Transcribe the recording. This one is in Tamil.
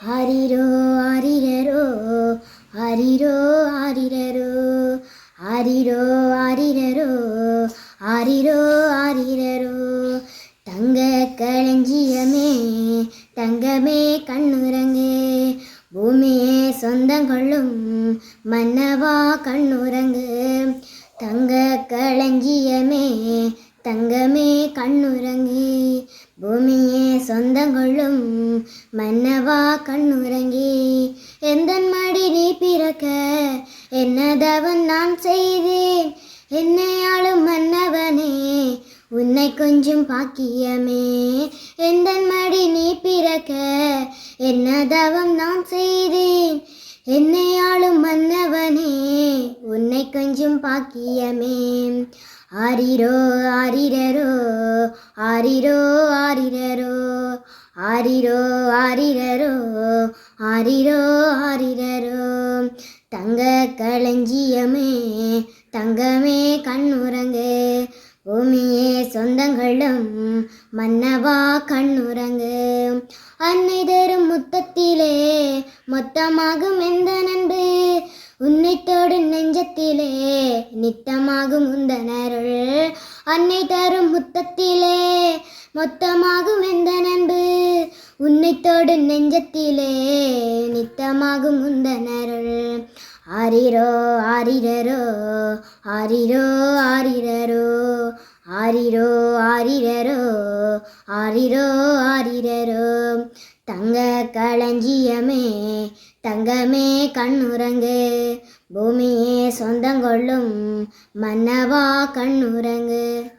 ஆரிரோ ஆரிரரோ ஆரிரோ ஆரிரரோ ஆரிரோ ஆரிரரோ ஆரிரோ ஆரிரரோ. தங்க களஞ்சியமே தங்கமே கண்ணுறங்கு பூமியே சொந்தங்கொள்ளும் மன்னவா கண்ணுரங்கு தங்க களஞ்சியமே தங்கமே கண்ணுரங்கு பூமியே சொந்தங்களும் மன்னவா கண்ணுறங்கி. எந்த மடி நீ பிறக்க? என்னதவன் நான் செய்தேன்? என்னையாளும் மன்னவனே உன்னை கொஞ்சம் பாக்கியமே. எந்த மடி நீ பிறக்க? என்னதவம் நான் செய்தேன்? என்னையாளும் மன்னவனே உன்னை கொஞ்சம் பாக்கியமே. ஆரிரோ ஆரிரரோ ஆரிரோ ஆரிரரோ. ஆரிரோ ஆரிரரோ ஆரிரோ ஆரிரரோ. தங்க களஞ்சியமே தங்கமே கண்ணுரங்கு பூமியே சொந்தங்களும் மன்னவா கண்ணுரங்கு அன்னை தரும் முத்தத்திலே மொத்தமாகும் எந்த நண்பு? உன்னை தோடும் நெஞ்சத்திலே நித்தமாகும் உந்தனருள். அன்னை தரும் முத்தத்திலே மொத்தமாகும் எந்த நண்பு? உன்னைத்தோடு நெஞ்சத்திலே நித்தமாகும் உந்தனருள். ஆரிரோ ஆரிரரோ ஆரிரோ ஆரிரரோ ஆரிரோ ஆரிரரோ ஆரிரோ ஆரிரரோ. தங்க களஞ்சியமே தங்கமே கண்ணுரங்கு பூமியே சொந்தங்கொள்ளும் மன்னவா கண்ணுரங்கு